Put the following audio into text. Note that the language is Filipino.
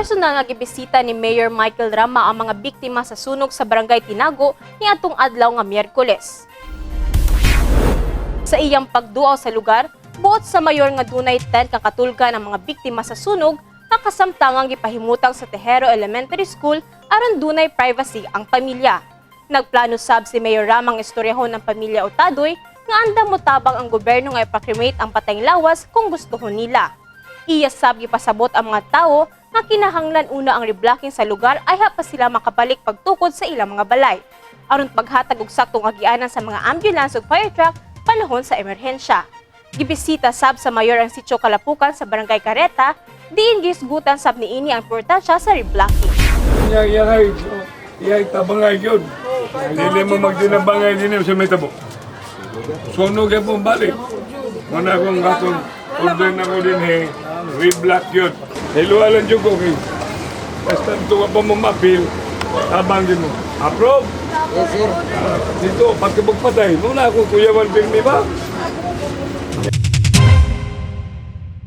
personal nga gibisita ni Mayor Michael Rama ang mga biktima sa sunog sa Barangay Tinago niadtong adlaw nga Miyerkules. Sa iyang pagduaw sa lugar, buot sa mayor nga dunay tent nga katulgan ang mga biktima sa sunog nga kasamtangang gipahimutang sa Tejero Elementary School aron dunay privacy ang pamilya. Nagplano sab si Mayor Ramang istoryahon ng pamilya Otadoy nga andam motabang ang gobyerno nga ipakremate ang patayng lawas kung gustuhon nila. Iya sab gipasabot ang mga tao nga kinahanglan una ang reblocking sa lugar ay pa sila makabalik pagtukod sa ilang mga balay. aron paghatag og saktong agianan sa mga ambulance ug fire truck panahon sa emerhensya. Gibisita sab sa mayor ang sitio Kalapukan sa Barangay Careta, diin gisgutan sab niini ang importansya sa reblocking. Yang yang ay yang tabangay yun. Dili mo magdinabangay din sa may tabo. Sunog pong balik. Muna akong gatong order na ko din he. Reblock yun. Hilualan dyan ko kay. Basta tuwa pa mo mapil. Tabang din mo. Approve? Yes, sir. Dito, pagkabagpatay. Muna ako kuya Walpil, di ba?